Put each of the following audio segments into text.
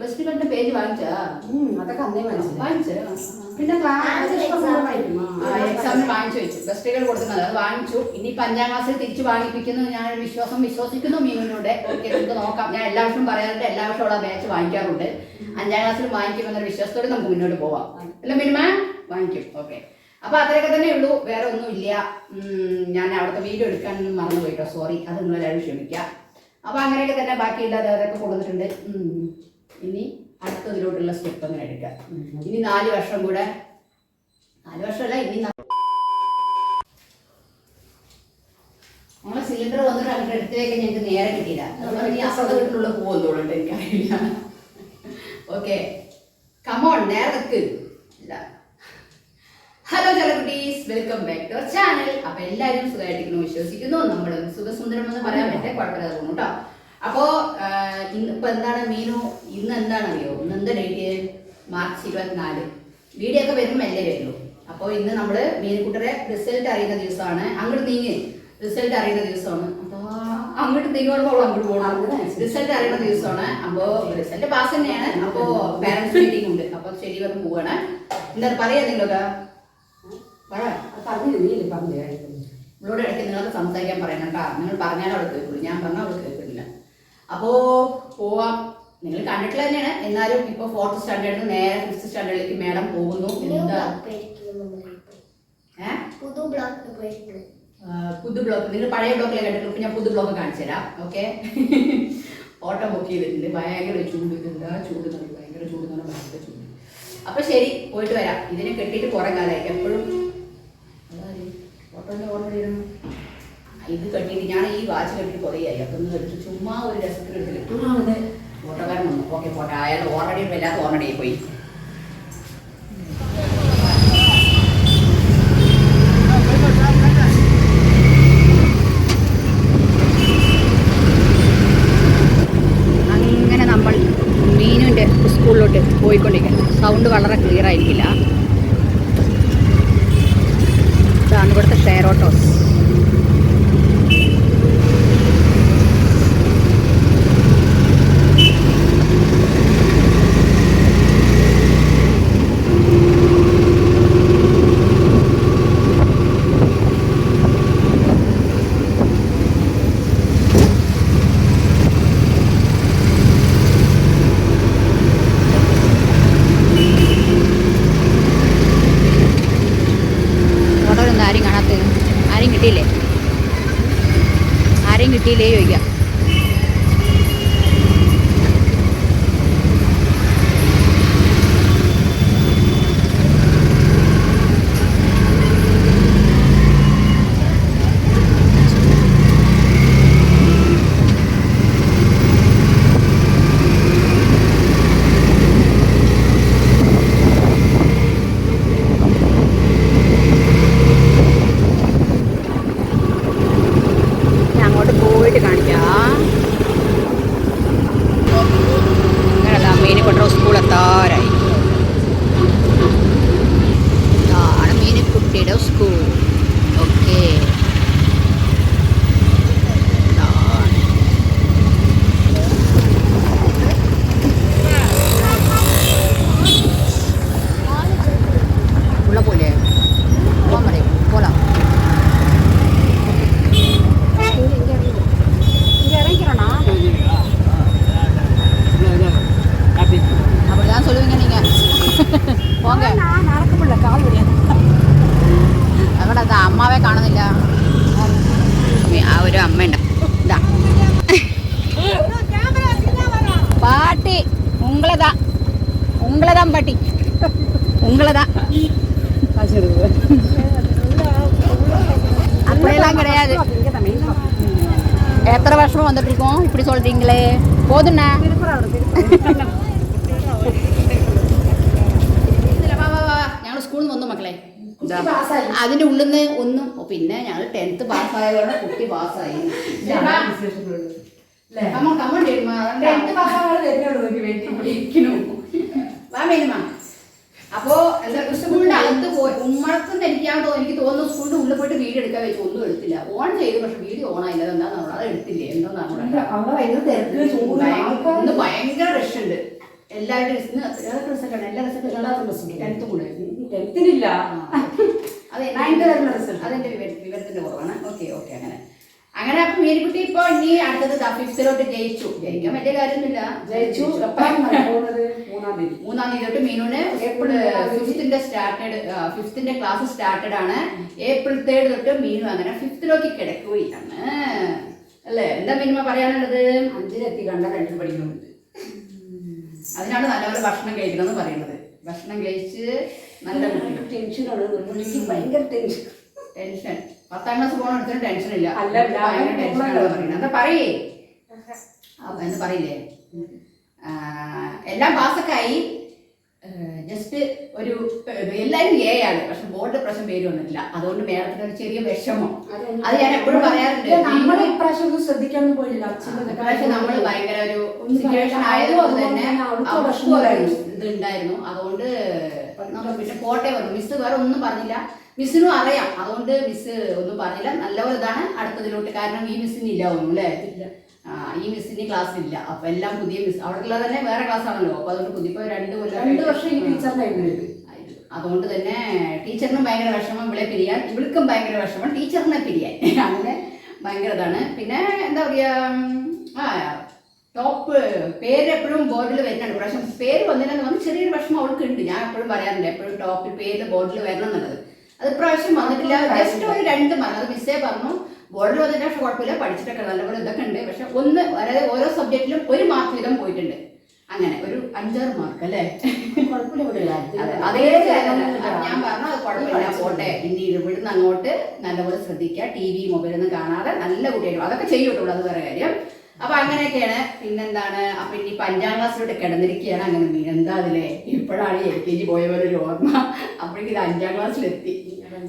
Best friend page വാങ്ങിച്ചാ അതൊക്കെ അന്നേ വാങ്ങിച്ചു പിന്നെ എക്സാമിന് വാങ്ങിച്ചു വെച്ചു. ബെസ്റ്റുകൾ കൊടുക്കുന്നത് അത് വാങ്ങിച്ചു. ഇനിയിപ്പോൾ അഞ്ചാം ക്ലാസ്സിൽ തിരിച്ചു വാങ്ങിപ്പിക്കുന്നു ഞാൻ വിശ്വാസം വിശ്വസിക്കുന്നു മീനിലൂടെ ഓക്കെ നമുക്ക് നോക്കാം. ഞാൻ എല്ലാ വർഷവും പറയാറുണ്ട് എല്ലാ വർഷവും ഉള്ള ബാച്ച് വാങ്ങിക്കാറുണ്ട്. അഞ്ചാം ക്ലാസ്സിൽ വാങ്ങിക്കുമെന്നൊരു വിശ്വാസത്തോടെ നമുക്ക് മുന്നോട്ട് പോവാം. അല്ല മിനിമ വാങ്ങിക്കും. ഓക്കെ. അപ്പൊ അത്രയൊക്കെ തന്നെ ഉള്ളൂ. വേറെ ഒന്നും ഇല്ല. ഞാൻ അവിടുത്തെ വീഡിയോ എടുക്കാൻ മറന്നു പോയിട്ടോ സോറി അത് നിങ്ങളെല്ലാവരും ക്ഷമിക്കുക അപ്പൊ അങ്ങനെയൊക്കെ തന്നെ ബാക്കിയില്ലാതെ അതൊക്കെ കൊടുത്തിട്ടുണ്ട്. ഇനി അടുത്തതിലോട്ടുള്ള സ്റ്റെപ്പ് അങ്ങനെ എടുക്കാം ഇനി നാല് വർഷം കൂടെ. നാല് വർഷമല്ല ഇനി നമ്മളെ സിലിണ്ടർ വന്നിട്ട് അവരുടെ അടുത്തേക്ക് ഞങ്ങൾക്ക് നേരെ കിട്ടിയില്ല. അതുകൊണ്ട് ഇനി അസുഖ വീട്ടിലുള്ള പോകുന്നുള്ളൂ എനിക്കറിയില്ല. ഓക്കെ കമോൺ നേരെ hello ചലക്കുട്ടീസ് welcome back to our channel അപ്പൊ എല്ലാവരും സുഖമായിട്ടിരിക്കുന്നു വിശ്വസിക്കുന്നു. നമ്മൾ സുഖസുന്ദരം എന്ന് പറയാൻ പറ്റേ കുഴപ്പമില്ലാതെ പോകുന്നു കേട്ടോ അപ്പോ ഇന്ന് ഇപ്പൊ എന്താണ് മീനു? ഇന്ന് എന്താണ് അറിയോ ഇന്ന് എന്താ ഡേറ്റ് മാർച്ച് ഇരുപത്തിനാല്. വീഡിയോ ഒക്കെ വരുമ്പോൾ മെല്ലെ വരുള്ളൂ. അപ്പോൾ ഇന്ന് നമ്മൾ മീനുക്കുട്ടരെ റിസൾട്ട് അറിയുന്ന ദിവസമാണ്. അങ്ങോട്ട് നീങ്ങി. റിസൾട്ട് അറിയുന്ന ദിവസമാണ്. അതാ അങ്ങോട്ട് നീങ്ങുമ്പോൾ അങ്ങോട്ട് പോകണം റിസൾട്ട് അറിയുന്ന ദിവസമാണ്. അപ്പോ റിസൾട്ട് പാസ് തന്നെയാണ്. അപ്പോ പാരന്റ്സ് മീറ്റിംഗ് ഉണ്ട്. അപ്പൊ ശരി വന്ന് പോവാണ്. എന്താ പറയാ നിങ്ങളൊക്കെ? പറ പറഞ്ഞു നീ പറഞ്ഞു. ഇവളോട് ഇടയ്ക്ക് നിങ്ങൾക്ക് സംസാരിക്കാൻ പറയണം കേട്ടോ. നിങ്ങൾ പറഞ്ഞാലും അവിടെ കേൾക്കുള്ളൂ. ഞാൻ പറഞ്ഞാൽ അവിടെ കേൾക്കുന്നില്ല അപ്പോ പോവാം. നിങ്ങൾ കണ്ടിട്ടില്ല തന്നെയാണ്. എന്നാലും ഇപ്പൊ ഫോർത്ത് സ്റ്റാൻഡേർഡിൽ നിന്ന് നേരെ ഫിഫ്ത്ത് സ്റ്റാൻഡേർഡിലേക്ക് മേഡം പോകുന്നു. എന്താ? പുതു ബ്ലോക്ക് നിങ്ങൾ പഴയ ബ്ലോക്കിലെ കണ്ടിട്ട് ഇപ്പൊ ഞാൻ പുതു ബ്ലോക്ക് കാണിച്ചു തരാം. ഓക്കെ? ഓട്ടോ ബുക്ക് ചെയ്തിട്ടുണ്ട്. ഭയങ്കര ചൂട്. എന്താ ചൂട് ഭയങ്കര ചൂട് എന്ന് പറഞ്ഞാൽ ഭയങ്കര ചൂട്. അപ്പൊ ശരി പോയിട്ട് വരാം. ഇതിനെ കെട്ടിയിട്ട് കുറെ കാലമായി. എപ്പോഴും ഓട്ടോന്റെ ഓർമ്മ ഇത് കെട്ടിയിട്ട് ഞാൻ ഈ വാച്ച് കെട്ടിട്ട് കുറേ ആയി. അപ്പൊ ഒന്ന് എടുത്ത് ചുമ്മാ ഒരു രസത്തിൽ അതെ. ഓട്ടോക്കാരൻ വന്നു. ഓക്കെ പോട്ടെ. അയാൾ ഓൾറെഡി വല്ലാത്ത ഓൾറെഡി പോയി. അങ്ങനെ നമ്മൾ മീനുവിന്റെ സ്കൂളിലോട്ട് പോയിക്കൊണ്ടിരിക്കുക സൗണ്ട് വളരെ ക്ലിയർ കിട്ടിയില്ലേ? ആരെയും കിട്ടിയില്ലേ ചോദിക്കാം. உங்களை தான் அப்படியெல்லாம் கிடையாது எத்தனை வருஷமா வந்துட்டு இருக்கோம் இப்படி சொல்றீங்களே போதுண்ணா ഞങ്ങൾ സ്കൂളിൽ നിന്ന് വന്നു മക്കളെ ഇതാ. അതിന്റെ ഉള്ളിൽ നിന്ന് ഒന്നും ഓ, പിന്നെ ഞങ്ങൾ ടെൻത്ത് പാസ്സായതോടെ കുട്ടി പാസ്സായി കമ്മൺ കമ്മൺ വാ മേലുമ അപ്പോ എന്താ സ്കൂളിന്റെ അകത്ത് പോയി ഉമ്മളത്തുനിന്ന് എനിക്കാണോ എനിക്ക് തോന്നുന്നു സ്കൂളിന്റെ ഉള്ളിൽ പോയിട്ട് വീഡിയോ എടുക്കാൻ വെച്ചു ഒന്നും എടുത്തില്ല. ഓൺ ചെയ്തു പക്ഷെ വീഡിയോ ഓൺ ആയില്ല. എന്താ നമ്മൾ അത് എടുത്തില്ലേ? എന്തോ അവിടെ ഭയങ്കര റഷ് ഉണ്ട്. എല്ലാവരുടെ ഇന്ന് ഏതൊക്കെ റിസൾട്ടാണ് എല്ലാ റിസൾട്ടും എല്ലാവർക്കും result. ടെൻത്തും കൂടെ. ടെൻത്തിനില്ല. അതെ Ninth വരെയുള്ള result. അതെന്റെ വിവര- വിവരത്തിന്റെ കുറവാണ്. ഓക്കെ ഓക്കെ അങ്ങനെ. അങ്ങനെ അപ്പൊ മീനുകുട്ടി ഇപ്പൊ ഇനി അടുത്തത് ഫിഫ്തിലോട്ട് ജയിച്ചു. ജയിക്കാൻ വലിയ കാര്യമൊന്നുമില്ല. ജയിച്ചു. തീയതി മൂന്നാം തീയതി തൊട്ട് മീനൂന് ഏപ്രിൽ ഫിഫ്ത്തിന്റെ സ്റ്റാർട്ടഡ് ഫിഫ്ത്തിന്റെ ക്ലാസ് സ്റ്റാർട്ടഡ് ആണ്. ഏപ്രിൽ തേർഡ് തൊട്ട് മീനു അങ്ങനെ ഫിഫ്തിലേക്ക് കിടക്കുകയാണ്. അല്ലേ? എന്താ മിനിമ പറയാനുള്ളത്? അഞ്ചിലെത്തി കണ്ട രണ്ടിൽ പഠിക്കുന്നുണ്ട്. അതിനാണ് നല്ലപോലെ ഭക്ഷണം കഴിക്കണം എന്ന് പറയുന്നത്. ഭക്ഷണം കഴിച്ച് നല്ല ടെൻഷനുള്ള ടെൻഷനാണ്. ഭയങ്കര ടെൻഷൻ. ടെൻഷൻ. പത്താം ക്ലാസ് പോകണ എടുത്തിട്ട് ടെൻഷൻ ഇല്ല. അല്ല, ഭയങ്കര ടെൻഷനാണ് പറയുന്നത്. എന്താ പറയേ? എന്ന് പറയില്ലേ? ആ, എല്ലാം പാസ്സൊക്കെ ആയി ജസ്റ്റ് ഒരു എല്ലാവരും എ ആണ്. പക്ഷെ ബോർഡ് പ്രശ്നം പേര് വന്നിട്ടില്ല. അതുകൊണ്ട് മേഡത്തിന് ഒരു ചെറിയ വിഷമം. അത് ഞാൻ എപ്പോഴും പറയാറുണ്ട്. നമ്മൾ ഇപ്രാവശ്യം ഒന്നും ശ്രദ്ധിക്കാനൊന്നും പോയില്ല പക്ഷെ നമ്മൾ ഭയങ്കര ഒരു സിറ്റുവേഷൻ ആയതുപോലെ ആയതുകൊണ്ട് തന്നെ. ഇതുണ്ടായിരുന്നു അതുകൊണ്ട് നമ്മൾ പിന്നെ പോട്ടെ പറഞ്ഞു. മിസ് വേറെ ഒന്നും പറഞ്ഞില്ല. മിസ്സിനും അറിയാം. അതുകൊണ്ട് മിസ് ഒന്നും പറഞ്ഞില്ല. നല്ല ഒരു ഇതാണ് അടുത്തതിലോട്ട്. കാരണം ഈ മിസ്സിന് ഇല്ല ഒന്നും അല്ലേ? ഈ മിസ്സിന് ക്ലാസ് ഇല്ല. അപ്പൊ എല്ലാം പുതിയ മിസ് അവിടെയുള്ള തന്നെ വേറെ ക്ലാസ് ആണല്ലോ. അപ്പൊ അതുകൊണ്ട് പുതിയ ഇപ്പൊ രണ്ട് കൊല്ലം രണ്ട് വർഷം ഈ ടീച്ചറിനായിരുന്നു ഇത് അതുകൊണ്ട് തന്നെ ടീച്ചറിനും ഭയങ്കര വിഷമം. ഇവിടെ പിരിയാൻ ഇവിൾക്കും ഭയങ്കര വിഷമം. ടീച്ചറിനെ പിരിയാൻ. അങ്ങനെ ഭയങ്കര ഇതാണ്. പിന്നെ എന്താ പറയാ ആ ടോപ്പ് പേര് എപ്പോഴും ബോർഡിൽ വരുന്നുണ്ട്. പ്രാവശ്യം പേര് വന്നില്ലെന്ന് പറഞ്ഞാൽ ചെറിയൊരു വിഷമം അവൾക്ക് ഉണ്ട്. ഞാൻ എപ്പോഴും പറയാറുണ്ട്. എപ്പോഴും ടോപ്പിൽ പേര് ബോർഡിൽ വരണം എന്നുള്ളത്. അത് ഇപ്രാവശ്യം വന്നിട്ടില്ല. ജസ്റ്റ് ഒരു രണ്ട് മാർക്ക് അത് മിസ്സേ പറഞ്ഞു. ബോർഡിൽ വന്നിട്ട് പക്ഷെ കുഴപ്പമില്ല പഠിച്ചിട്ടൊക്കെ നല്ലപോലെ ഇതൊക്കെ ഉണ്ട്. പക്ഷെ ഒന്ന് അതായത് ഓരോ സബ്ജക്റ്റിലും ഒരു മാർക്ക് വീതം പോയിട്ടുണ്ട്. അങ്ങനെ ഒരു അഞ്ചാറ് മാർക്ക് അല്ലേ? അതെ, ഞാൻ പറഞ്ഞു അത് കുഴപ്പമില്ല. പോട്ടെ. ഇനി ഇവിടുന്ന് അങ്ങോട്ട് നല്ലപോലെ ശ്രദ്ധിക്കുക. ടി വി മൊബൈലൊന്നും കാണാതെ നല്ല കുട്ടിയായിട്ട് അതൊക്കെ ചെയ്യൂട്ടുള്ളൂ അത് വേറെ കാര്യം. അപ്പൊ അങ്ങനെയൊക്കെയാണ്. പിന്നെന്താണ്? അപ്പൊ ഇനി അഞ്ചാം ക്ലാസ്സിലോട്ട് കിടന്നിരിക്കുകയാണ്. അങ്ങനെ മീൻ എന്താ അതിലെ? ഇപ്പോഴാണ് എൽ കെ ജി പോയവരൊരു ഓർമ്മ. അപ്പോഴേക്കും ഇത് അഞ്ചാം ക്ലാസ്സിലെത്തി.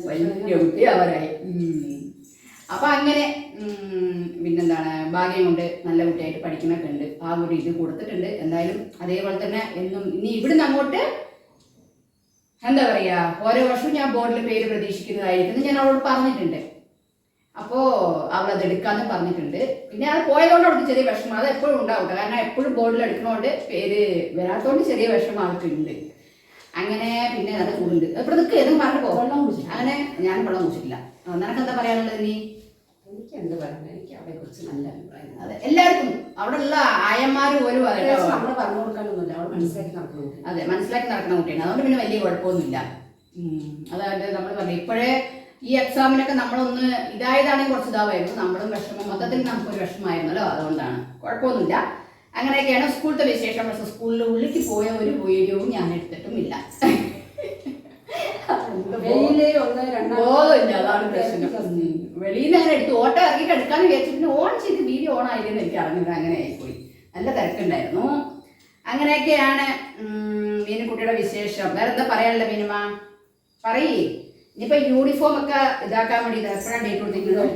വലിയ കുട്ടി അവരായി. അപ്പൊ അങ്ങനെ പിന്നെന്താണ് ഭാഗ്യം കൊണ്ട് നല്ല കുട്ടിയായിട്ട് പഠിക്കുന്നൊക്കെ ഉണ്ട്. ആ ഒരു ഇത് കൊടുത്തിട്ടുണ്ട്. എന്തായാലും അതേപോലെ തന്നെ എന്നും ഇനി ഇവിടുന്ന് അങ്ങോട്ട് എന്താ പറയാ ഓരോ വർഷവും ഞാൻ ബോർഡിൽ പേര് പ്രതീക്ഷിക്കുന്നതായിരിക്കും ഞാൻ അവളോട് പറഞ്ഞിട്ടുണ്ട്. അപ്പോ അവൾ അത് എടുക്കാന്ന് പറഞ്ഞിട്ടുണ്ട്. പിന്നെ അത് പോയതുകൊണ്ട് അവൾക്ക് ചെറിയ വിഷമം. അത് എപ്പോഴും ഉണ്ടാവും കാരണം എപ്പോഴും ബോർഡിൽ എടുക്കണോണ്ട് പേര് വരാത്തോണ്ട് ചെറിയ വിഷമം അവൾക്കുണ്ട്. അങ്ങനെ പിന്നെ അത് കൂടുണ്ട്. എപ്പോഴും ഇതൊക്കെ ഏതും പറഞ്ഞു പോകണം വെള്ളം അങ്ങനെ ഞാൻ വെള്ളം കുടിച്ചിട്ടില്ല. നിനക്ക് എന്താ പറയാനുള്ളത് നീ എനിക്ക് എന്ത് പറയുന്നത് എനിക്ക് അവരെ കുറിച്ച് നല്ല അഭിപ്രായം. അതെ എല്ലാവർക്കും അവിടെ ഉള്ള ആയന്മാർ പോലും അതെ നമ്മൾ പറഞ്ഞു കൊടുക്കാനൊന്നുമില്ല. അവൾ മനസ്സിലാക്കി നടക്കുന്നു അതെ മനസ്സിലാക്കി നടക്കുന്ന കുട്ടിയാണ് അതുകൊണ്ട് പിന്നെ വലിയ കുഴപ്പമൊന്നുമില്ല. അതായത് നമ്മൾ പറഞ്ഞു ഇപ്പോഴേ ഈ എക്സാമിനൊക്കെ നമ്മളൊന്ന് ഇതായതാണെങ്കിൽ കുറച്ച് ഇതാവായിരുന്നു നമ്മളും വിഷമം മൊത്തത്തിൽ നമുക്കൊരു വിഷമമായിരുന്നല്ലോ. അതുകൊണ്ടാണ്. കുഴപ്പമൊന്നുമില്ല. അങ്ങനെയൊക്കെയാണ് സ്കൂളത്തെ വിശേഷം. പക്ഷെ സ്കൂളിൽ ഉള്ളിക്ക് പോയ ഒരു വീഡിയോ ഞാൻ എടുത്തിട്ടുമില്ല. ഇല്ല ഒന്ന് ബോധമില്ല. അതാണ് പ്രശ്നം. വെളിയിൽ നിന്ന് അങ്ങനെ എടുത്ത് ഓട്ടോ ഇറങ്ങിയിട്ട് എടുക്കാന്ന് വിചാരിച്ചു പിന്നെ ഓൺ ചെയ്ത് വീഡിയോ ഓൺ ആയില്ലെന്ന് എനിക്ക് അറിഞ്ഞത് അങ്ങനെ ആയിപ്പോയി. നല്ല തിരക്കുണ്ടായിരുന്നു. അങ്ങനെയൊക്കെയാണ് മീനു മീനുക്കുട്ടിയുടെ വിശേഷം. വേറെ എന്താ പറയാനുള്ള മീനുമ പറയേ. ഇനിയിപ്പോ യൂണിഫോം ഒക്കെ ഇതാക്കാൻ വേണ്ടി എപ്പോഴാണ് ഡേറ്റ് കൊടുത്തിരിക്കുന്നത്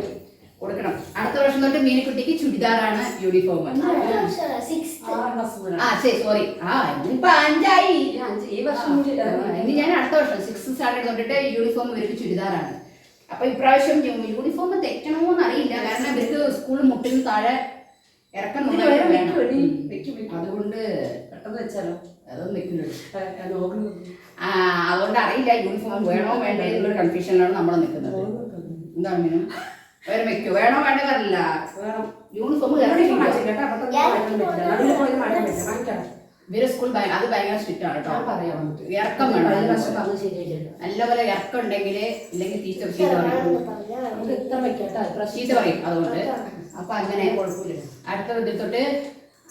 കൊടുക്കണം. അടുത്ത വർഷം തൊട്ട് മീനുക്കുട്ടിക്ക് ചുരിദാറാണ് യൂണിഫോം ആ ശരി സോറി ആ ഇനിയിപ്പോ അഞ്ചായി. ഈ അഞ്ച് ഈ വർഷം ഇനി ഞാൻ അടുത്ത വർഷം സിക്സ് സ്റ്റാൻഡേർഡ് തൊട്ടിട്ട് യൂണിഫോം ഇവർക്ക് ചുരിദാറാണ്. അപ്പൊ ഇപ്രാവശ്യം യൂണിഫോം തെറ്റണമോന്ന് അറിയില്ല കാരണം ഇവർക്ക് സ്കൂൾ മുട്ടിന് താഴെ ഇറക്കം. അതുകൊണ്ട് പെട്ടെന്ന് വെച്ചാലോ? അതൊന്നും ആ അതുകൊണ്ട് അറിയില്ല യൂണിഫോം വേണോ വേണ്ടേ എന്നുള്ള കൺഫ്യൂഷനിലാണ് നമ്മൾ നിൽക്കുന്നത്. എന്താണ് മീനു വേറെ വെക്കോ. വേണോ വേണ്ടേ പറ്റില്ല യൂണിഫോം കേട്ടോ. ഇവരെ സ്കൂൾ അത് ഭയങ്കര സ്ട്രിക്റ്റ് ആണ് കേട്ടോ. പറയാം. ഇറക്കം വേണം. വർഷം നല്ലപോലെ ഇറക്കം ഉണ്ടെങ്കിൽ ഇല്ലെങ്കിൽ ടീച്ചർ ചീത്ത പറയും. ചീത്ത അതുകൊണ്ട്. അപ്പൊ അങ്ങനെ അടുത്ത ഇതിൽ തൊട്ട്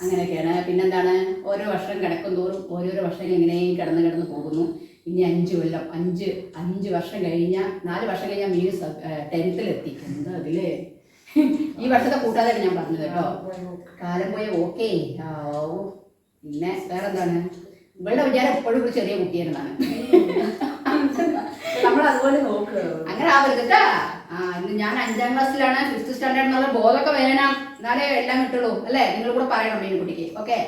അങ്ങനെയൊക്കെയാണ്. പിന്നെന്താണ്? ഓരോ വർഷം കിടക്കും തോറും ഓരോരോ വർഷം ഇങ്ങനെയും കിടന്ന് കിടന്ന് പോകുന്നു. ഇനി അഞ്ച് കൊല്ലം അഞ്ച് അഞ്ച് വർഷം കഴിഞ്ഞ നാല് വർഷം കഴിഞ്ഞാൽ മീൻ ടെൻത്തിലെത്തി എന്താ അതിൽ? ഈ വർഷത്തെ കൂട്ടാതെ ഞാൻ പറഞ്ഞത് കേട്ടോ. കാലം പോയ ഓക്കേ പിന്നെ വേറെ എന്താണ് ഇവളുടെ വിചാരം എപ്പോഴും ഒരു ചെറിയ കുട്ടിയായിരുന്നാണ്. നമ്മൾ അതുപോലെ നോക്കുക അങ്ങനെ ആവരുത് കേട്ടാ. ആ ഇന്ന് ഞാൻ അഞ്ചാം ക്ലാസ്സിലാണ്. ഫിഫ്ത് സ്റ്റാൻഡേർഡ് എന്നുള്ള ബോധമൊക്കെ വേണം എന്നാലേ എല്ലാം കിട്ടുള്ളൂ അല്ലേ? നിങ്ങൾ കൂടെ പറയണം മീൻകുട്ടിക്ക് ഓക്കെ?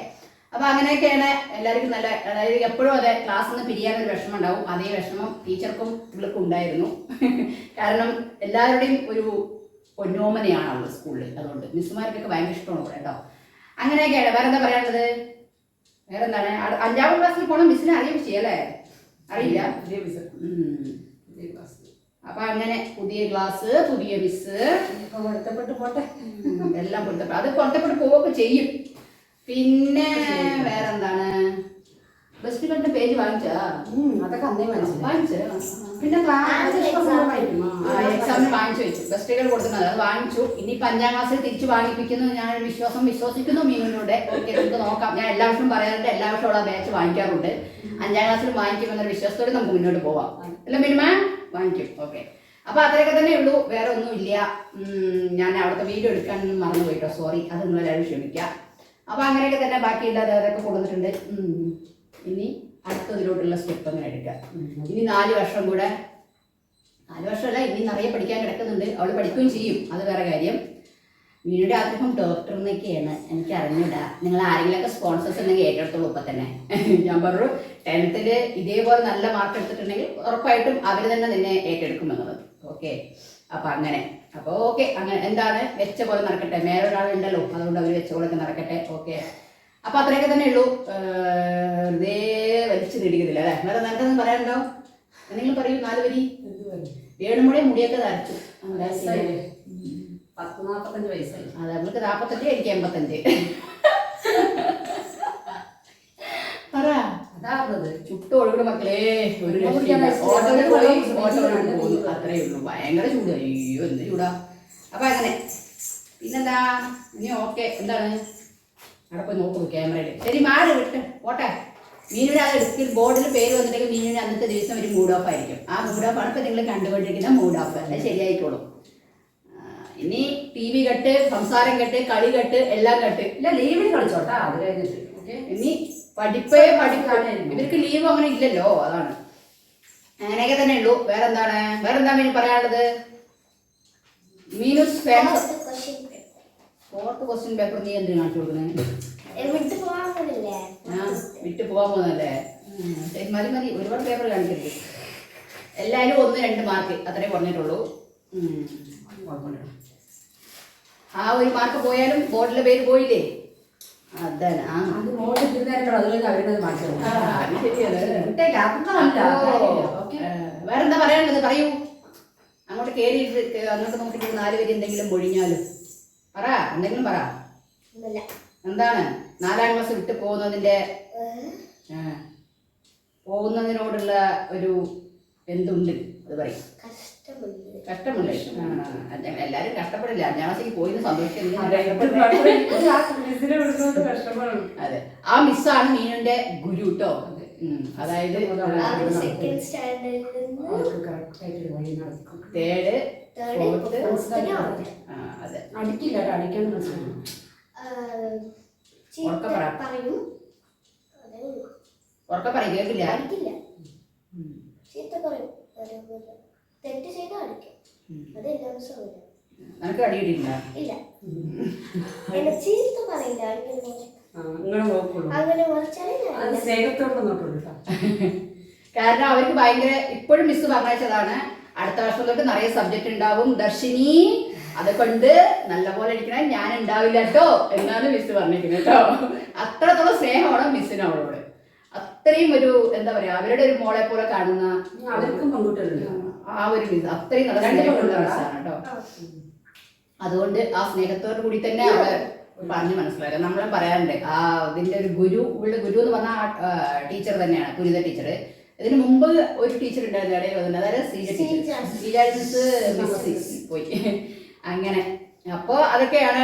അപ്പൊ അങ്ങനെയൊക്കെയാണ് എല്ലാവർക്കും നല്ല അതായത് എപ്പോഴും അതെ ക്ലാസ്സിൽ നിന്ന് പിരിയാനൊരു വിഷമം ഉണ്ടാവും. അതേ വിഷമം ടീച്ചർക്കും ഇവൾക്കും ഉണ്ടായിരുന്നു. കാരണം എല്ലാവരുടെയും ഒരു പൊന്നോമനയാണ് അവൾ സ്കൂളിൽ അതുകൊണ്ട് മിസ്സുമാർക്കൊക്കെ ഭയങ്കര ഇഷ്ടമാണ് കേട്ടോ. അങ്ങനെയൊക്കെയാണ്. വേറെ എന്താ പറയാനുള്ളത്? വേറെ എന്താണ് അഞ്ചാം ക്ലാസ്സിൽ പോണം. മിസ്സിനെ അറിയാൻ ചെയ്യല്ലേ? അറിയില്ല? പുതിയ മിസ്. പുതിയ ക്ലാസ്. അപ്പൊ അങ്ങനെ പുതിയ ക്ലാസ് പുതിയ മിസ് പൊരുത്തപ്പെട്ട് പോട്ടെ. എല്ലാം പൊരുത്തപ്പെട്ടു. അത് പൊരുത്തപ്പെട്ട് പോവൊക്കെ ചെയ്യും. പിന്നെ വേറെന്താണ്? ബെസ്റ്റ് കണ്ട പേജ് വാങ്ങിച്ചാ അതൊക്കെ അന്നേ വാങ്ങിച്ചു വാങ്ങിച്ചു പിന്നെ എക്സാമിന് വാങ്ങിച്ചു വെച്ചു. ബെസ്റ്റുകൾ കൊടുക്കുന്നത്. അത് വാങ്ങിച്ചു. ഇനി അഞ്ചാം ക്ലാസ്സിൽ തിരിച്ചു വാങ്ങിപ്പിക്കുന്നു. ഞാൻ വിശ്വാസം വിശ്വസിക്കുന്നു മീനിലൂടെ ഓക്കെ നമുക്ക് നോക്കാം. ഞാൻ എല്ലാ വർഷവും പറയാറുണ്ട് എല്ലാ വർഷവും ഉള്ള ബാച്ച് വാങ്ങിക്കാറുണ്ട്. അഞ്ചാം ക്ലാസ്സിൽ വാങ്ങിക്കുമെന്നൊരു വിശ്വാസത്തോടെ നമുക്ക് മുന്നോട്ട് പോവാം. അല്ല മിനിമ വാങ്ങിക്കും. ഓക്കെ അപ്പൊ അത്രയൊക്കെ തന്നെ ഉള്ളൂ. വേറെ ഒന്നും ഇല്ല. ഞാൻ അവിടുത്തെ വീഡിയോ എടുക്കാൻ മറന്നു പോയിട്ടോ സോറി അത് നിങ്ങളെല്ലാവരും ക്ഷമിക്കാം. അപ്പൊ അങ്ങനെയൊക്കെ തന്നെ ബാക്കിയുള്ളത് അതൊക്കെ കൊടുത്തിട്ടുണ്ട്. ഇനി അടുത്തതിലോട്ടുള്ള സ്റ്റെപ്പ് അങ്ങനെ എടുക്കുക ഇനി നാല് വർഷം കൂടെ നാല് വർഷമല്ല ഇനി നിറയെ പഠിക്കാൻ കിടക്കുന്നുണ്ട്. അവൾ പഠിക്കുകയും ചെയ്യും. അത് വേറെ കാര്യം. മീനുടെ ആഗ്രഹം ഡോക്ടർ എന്നൊക്കെയാണ് എനിക്ക് അറിഞ്ഞൂടാ. നിങ്ങൾ ആരെങ്കിലുമൊക്കെ സ്പോൺസേഴ്സ് ഉണ്ടെങ്കിൽ ഏറ്റെടുത്തോളൂ ഇപ്പം തന്നെ. ഞാൻ പറഞ്ഞു ടെൻത്തിൽ ഇതേപോലെ നല്ല മാർക്ക് എടുത്തിട്ടുണ്ടെങ്കിൽ ഉറപ്പായിട്ടും അവർ തന്നെ നിന്നെ ഏറ്റെടുക്കുമെന്നുള്ളത് ഓക്കെ അപ്പം അങ്ങനെ. അപ്പോൾ ഓക്കെ അങ്ങനെ എന്താണ്? വെച്ച പോലെ നടക്കട്ടെ. മേലൊരാളുണ്ടല്ലോ. അതുകൊണ്ട് അവർ വെച്ച പോലെ നടക്കട്ടെ. ഓക്കെ അപ്പം അത്രയൊക്കെ തന്നെ ഉള്ളൂ. വെറുതെ വലിച്ചു നീടിക്കുന്നില്ല അല്ലേ? വേറെ നിനക്കൊന്നും പറയാനുണ്ടോ? എന്തെങ്കിലും പറയൂ നാല് വരി. വേണുമുടെ മുടിയൊക്കെ തരച്ചു? പത്ത് നാപ്പത്തഞ്ച് വയസ്സായി. അതെ നമ്മൾക്ക് നാപ്പത്തഞ്ച് എനിക്ക് എൺപത്തഞ്ച്. പറ. ചുട്ട് ഒഴുകുന്ന മക്കളെ ഒരു വെള്ളം രക്ഷയില്ല. ഓട്ടോയിൽ പോയി ഓട്ടോയിൽ പോകുന്നു. അത്രേ ഉള്ളൂ. ഭയങ്കര ചൂട്. അയ്യോ എന്ത് ചൂടാ. അപ്പൊ അങ്ങനെ. പിന്നെന്താ? ഇനി ഓക്കെ എന്താണ്? അവിടെ പോയി നോക്കൂ ക്യാമറയിൽ ശരി മാറി വിട്ട്. പോട്ടെ. മീനിന് അത് എടുത്തിൽ ബോർഡിൽ പേര് വന്നിട്ടെങ്കിൽ മീനിന് അന്നത്തെ ദിവസം ഒരു മൂഡ് ഓഫ് ആയിരിക്കും. ആ മൂഡ് ഓഫ് ആണ് ഇപ്പം നിങ്ങൾ കണ്ടുകൊണ്ടിരിക്കുന്ന മൂഡ് ഓഫ് അല്ലേ? ശരിയായിക്കോളും. ഇനി ടി വി കെട്ട് സംസാരം കെട്ട് കളി കെട്ട് എല്ലാം കെട്ട്. ഇല്ല ലീവിന് കളിച്ചോട്ടാ. അത് കഴിഞ്ഞിട്ട്. ഓക്കെ? ഇനി പഠിപ്പേ പഠിപ്പ് ഇവർക്ക് ലീവ് അങ്ങനെ ഇല്ലല്ലോ. അതാണ്. അങ്ങനെയൊക്കെ തന്നെ ഉള്ളൂ. വേറെന്താണ്? വേറെന്താ മീൻ പറയാനുള്ളത്? Meenu's fans fourth question paper നീ എന്തിനു കാണിച്ചു കൊടുക്കുന്നത് എവിടുത്തെ പോകാൻ പോലില്ലേ ആ വിട്ട് പോകാൻ പോകുന്നല്ലേ മതി മതി. ഒരുപാട് പേപ്പർ കാണിക്കരുത്. എല്ലാവരും ഒന്ന് രണ്ട് മാർക്ക് അത്രേ പറഞ്ഞിട്ടുള്ളൂ ആ ഒരു മാർക്ക് പോയാലും ബോർഡിലെ പേര് പോയില്ലേ? അതാണ് ആ. അത് മോളിൽ ഇരുന്നേരട്ടോ അത് കഴിഞ്ഞ് അവരത് മാറ്റി വേറെന്താ പറയാനുള്ളത്? പറയൂ. അങ്ങോട്ട് കയറി അങ്ങോട്ട് നോക്കിയിട്ട് നാല് പേര് എന്തെങ്കിലും പൊഴിഞ്ഞാലും പറ എന്തെങ്കിലും പറ. എന്താണ്? നാലാം ക്ലാസ് വിട്ട് പോകുന്നതിന്റെ പോകുന്നതിനോടുള്ള ഒരു എന്തുണ്ട്? അത് പറയും. കഷ്ടമുണ്ട്. എല്ലാരും കഷ്ടപ്പെടില്ല. അഞ്ചാം ക്ലാസ്സിൽ പോയി അതെ, സന്തോഷിക്കുന്നത് ഇത് ആ മിസ്സിനെ വിളിക്കുന്നത് കഷ്ടപ്പാടാണ് അതെ. ആ മിസ്സാണ് മീനുന്റെ ഗുരു കേട്ടോ അതായത് തേർഡ് ഫോർത്ത് അതെ. അടിക്കില്ല അടിക്കാൻ. പറയും. അതേ ഉള്ളൂ. ഉറക്കെ പറയും കേൾക്കില്ല? അടിക്കില്ല. ചീത്ത പറയും. തെറ്റ് ചെയ്താൽ അടിക്കും. ഉം. അത് എല്ലാ ദിവസവും വരും നിനക്ക് അടിയിട്ടില്ല ഇല്ല. ചീത്ത പറയില്ല അങ്ങനെ നോക്കുള്ളൂ. അങ്ങനെ മറിച്ചാലേ ഞാൻ അത് സ്നേഹത്തോടെ നോക്കുള്ളൂ കാരണം അവർക്ക് ഭയങ്കര ഇപ്പോഴും മിസ് പറഞ്ഞതാണ് അടുത്ത വർഷം തൊട്ട് നിറയെ സബ്ജക്റ്റ് ഉണ്ടാവും. ദർശിനി അതുകൊണ്ട് നല്ലപോലെ ഇരിക്കണേ. ഞാൻ ഉണ്ടാവില്ല കേട്ടോ എന്നാണ് മിസ് പറഞ്ഞിരിക്കുന്നത് കേട്ടോ അത്രത്തോളം സ്നേഹമാണ് മിസ്സിന് അവളോട്. അത്രയും ഒരു എന്താ പറയാ അവരുടെ ഒരു മോളെ പോലെ കാണുന്ന അവർക്കും പെൺകുട്ടികളുണ്ട് ആ ഒരു മിസ് അത്രയും നല്ല സ്നേഹമുള്ള മിസ്സാണ് കേട്ടോ അതുകൊണ്ട് ആ സ്നേഹത്തോടു കൂടി തന്നെ അവർ പറഞ്ഞു മനസ്സിലാക്കുക നമ്മളെ പറയാറുണ്ട് ആ ഇതിന്റെ ഒരു ഗുരു ഉള്ള ഗുരു എന്ന് പറഞ്ഞാൽ ആ ടീച്ചർ തന്നെയാണ് പുരിത ടീച്ചർ ഇതിന് മുമ്പ് ഒരു ടീച്ചർ ഉണ്ടായിരുന്നു ഇടയിൽ വന്നിട്ടുണ്ട് അതായത് ടീച്ചർ. മിസ് പോയി. അങ്ങനെ. അപ്പോൾ അതൊക്കെയാണ്.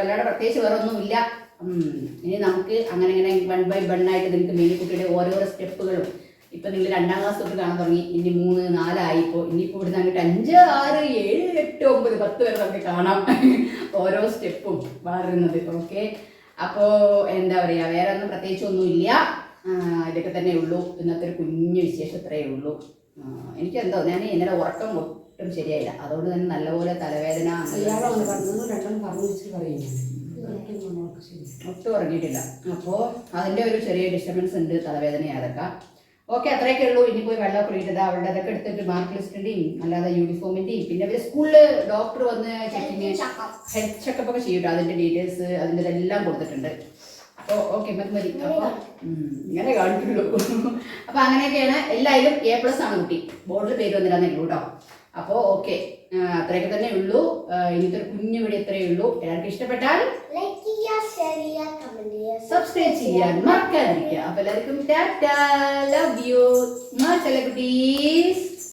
അല്ലാതെ പ്രത്യേകിച്ച് വേറെ ഒന്നുമില്ല. ഇനി നമുക്ക് അങ്ങനെ ഇങ്ങനെ വൺ ബൈ വൺ ആയിട്ട് നിങ്ങൾക്ക് മേലിക്കുട്ടിയുടെ ഓരോരോ സ്റ്റെപ്പുകളും ഇപ്പൊ നിങ്ങൾ രണ്ടാം ക്ലാസ് തൊട്ട് കാണാൻ തുടങ്ങി. ഇനി മൂന്ന് നാലായി ഇപ്പോൾ ഇനിയിപ്പോൾ ഇവിടുന്ന് അങ്ങോട്ട് അഞ്ച് ആറ് ഏഴ് എട്ട് ഒമ്പത് പത്ത് വരെ നമുക്ക് കാണാം. ഓരോ സ്റ്റെപ്പും വളരുന്നത്. ഓക്കെ. അപ്പോ എന്താ പറയുക വേറെ ഒന്നും പ്രത്യേകിച്ച് ഒന്നുമില്ല. ഇതൊക്കെ തന്നെ ഉള്ളൂ. ഇന്നത്തെ ഒരു കുഞ്ഞു വിശേഷം ഇത്രയേ ഉള്ളൂ. എനിക്കെന്തോ ഞാൻ ഇന്നലെ ഉറക്കം ഒട്ടും ശരിയായില്ല. അതുകൊണ്ട് തന്നെ നല്ലപോലെ തലവേദന ഒട്ടും ഉറങ്ങിയിട്ടില്ല. അപ്പോൾ അതിന്റെ ഒരു ചെറിയ ഡിസ്റ്റർബൻസ് ഉണ്ട് തലവേദന അതൊക്കെ. ഓക്കെ അത്രയൊക്കെ ഉള്ളൂ. ഇനി പോയി വെള്ളം കുടിക്കുന്നത് അവളുടെ അതൊക്കെ എടുത്തിട്ട് മാർക്ക് ലിസ്റ്റിന്റെയും അല്ലാതെ യൂണിഫോമിന്റെയും പിന്നെ അവർ സ്കൂളിൽ ഡോക്ടർ വന്ന് ചെക്കിങ് ഹെൽത്ത് ചെക്കപ്പ് ഒക്കെ ചെയ്യും അതിന്റെ ഡീറ്റെയിൽസ് അതിന്റെ എല്ലാം കൊടുത്തിട്ടുണ്ട്. അപ്പോൾ ഓക്കെ മതി മതി. അപ്പൊ ഇങ്ങനെ കാണിക്കുള്ളൂ. അപ്പൊ അങ്ങനെയൊക്കെയാണ് എല്ലാവരും എ പ്ലസ് ആണ് കുട്ടി. ബോർഡിൽ പേര് വന്നിരാന്നേ ഉള്ളൂ കേട്ടോ അപ്പോൾ ഓക്കെ അത്രയൊക്കെ തന്നെ ഉള്ളൂ. ഇന്നത്തെ കുഞ്ഞു വീഡിയോ ഇത്രയേ ഉള്ളൂ. എല്ലാവർക്കും ഇഷ്ടപ്പെട്ടാൽ സബ്സ്ക്രൈബ് ചെയ്യാൻ മറക്കാതിരിക്കുക. അപ്പൊ എല്ലാവർക്കും ടാറ്റ ലവ് യു മാ കുട്ടീസ്